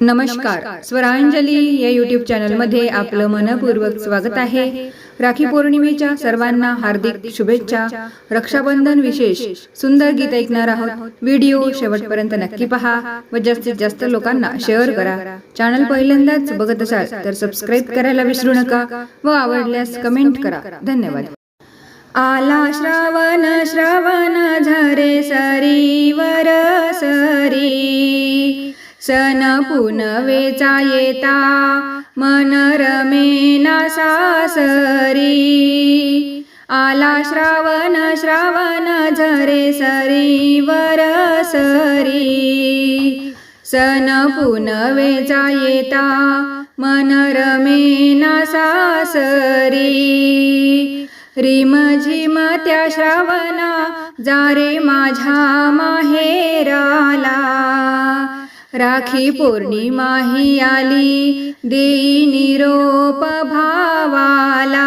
नमस्कार. स्वरांजली या युट्यूब चॅनलमध्ये आपलं मनपूर्वक स्वागत आहे. राखी पौर्णिमेच्या सर्वांना हार्दिक शुभेच्छा. रक्षाबंधन विशेष. सुंदर गीत ऐकणार आहोत. व्हिडिओ शेवटपर्यंत नक्की पहा. व जास्तीत जास्त लोकांना शेअर करा. चॅनल पहिल्यांदाच बघत असाल तर सबस्क्राईब करायला विसरू नका व आवडल्यास कमेंट करा. धन्यवाद. आला श्रावण श्रावण झरे सन पुनवेचा येता मन रमेना सासरी। आला श्रावण श्रावण झरे सरी वर सरी। सन पुनवेचा येता मन रमेना सासरी। रिम झिम त्या श्रावणा जारे माझ्या माहेराला। राखी पौर्णिमा ही आली देई निरोप भावाला.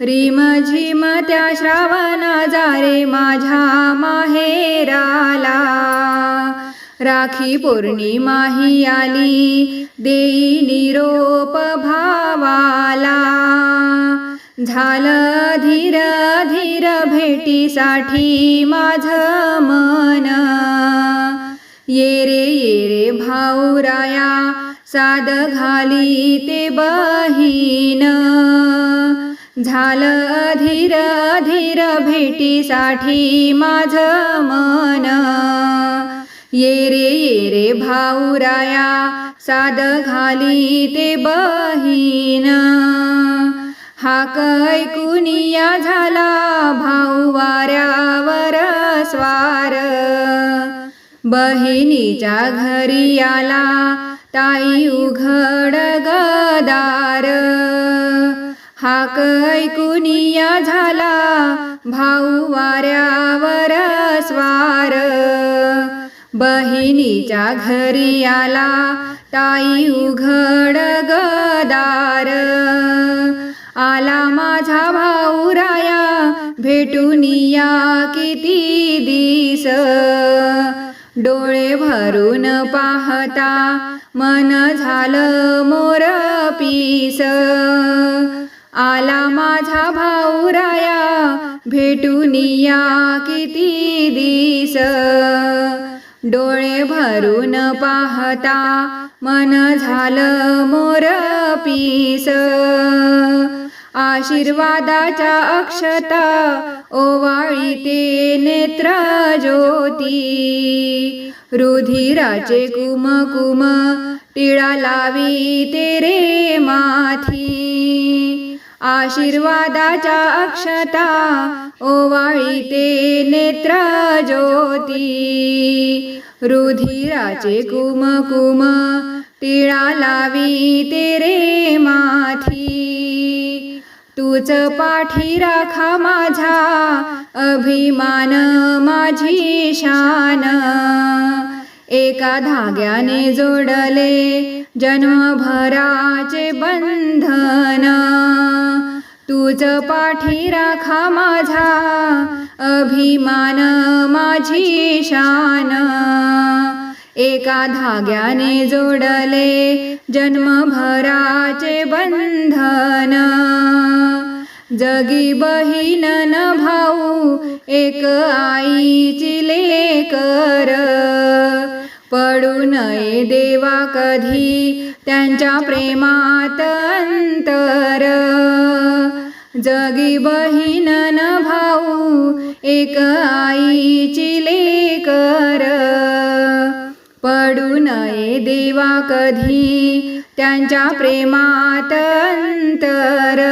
रिम झिम त्या श्रावणा जारे माझ्या माहेराला. राखी पौर्णिमा ही आली देई निरोप भावाला. झालं धीर धीर भेटीसाठी माझ मन. ये रे ये रे भाऊराया साद घाली ते बहीण. झालं धीर धीर भेटीसाठी माझ मन. ये रे ये रे भाऊराया साद घाली ते बहीण. कै कुनिया झाला भाऊ वाऱ्यावर स्वार. बहिणीच्या घरी आला ताई उघड गदार. हाक ऐकुनिया झाला भाऊ वाऱ्यावर स्वार. बहिणीच्या घरी आला ताई उघड गदार. आला माझा भाऊ राया भेटून या किती दिस. डोळे भरून पाहता मन झालं मोर पीस. आला माझा भाऊराया भेटून या किती दिस. डोळे भरून पाहता मन झालं मोर पीस. आशीर्वादाच्या अक्षता ओवाळी ते नेत्र ज्योती. रुधिराचे कुम कुम टिळा लावी तेरे माथी. आशीर्वादाच्या अक्षता ओवाळी ते नेत्र ज्योती. रुधिराचे कुम कुम टिळा लावी तेरे माथी. तूच पाठी राखा माझा अभिमान माझी शान. एका धाग्याने जोडले जन्मभराचे बंधन. तूच पाठी राखा माझा अभिमान माझी शान. एका धाग्याने जोडले जन्मभराचे बंधन. जगी बहीण न भाऊ एक आईची लेकर. पडू नये देवा कधी त्यांच्या प्रेमात अंतर. जगी बहीण न भाऊ एक आईची लेकर. पडू नये देवा कधी त्यांच्या प्रेमात अंतर.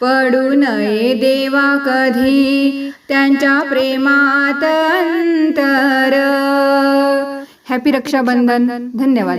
पडू नये देवा कधी त्यांच्या प्रेमात अंतर. हॅपी रक्षाबंधन. धन्यवाद.